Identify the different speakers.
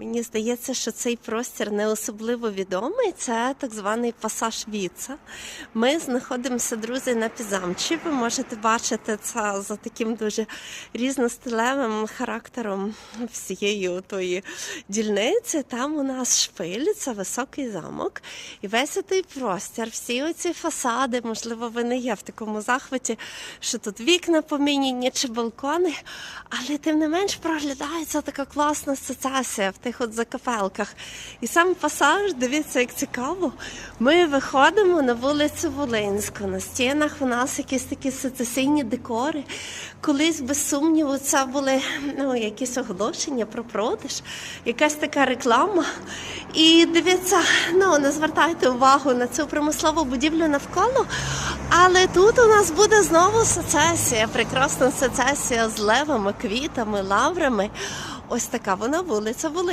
Speaker 1: Мені здається, що цей простір не особливо відомий. Це так званий пасаж Віца. Ми знаходимося, друзі, на Пізамчі. Ви можете бачити це за таким дуже різностилевим характером всієї тої дільниці. Там у нас шпиль, це високий замок. І весь цей простір, всі оці фасади, можливо, ви не є в такому захваті, що тут вікна поміняні чи балкони, але тим не менш проглядається така класна тих от закапелках. І сам пасаж, дивіться, як цікаво. Ми виходимо на вулицю Волинську. На стінах у нас якісь такі сецесійні декори. Колись, без сумніву, це були ну, якісь оголошення про продаж, якась така реклама. І дивіться, ну не звертайте увагу на цю промислову будівлю навколо. Але тут у нас буде знову сецесія, прекрасна сецесія з левами, квітами, лаврами. Ось така вона вулиця Волинська.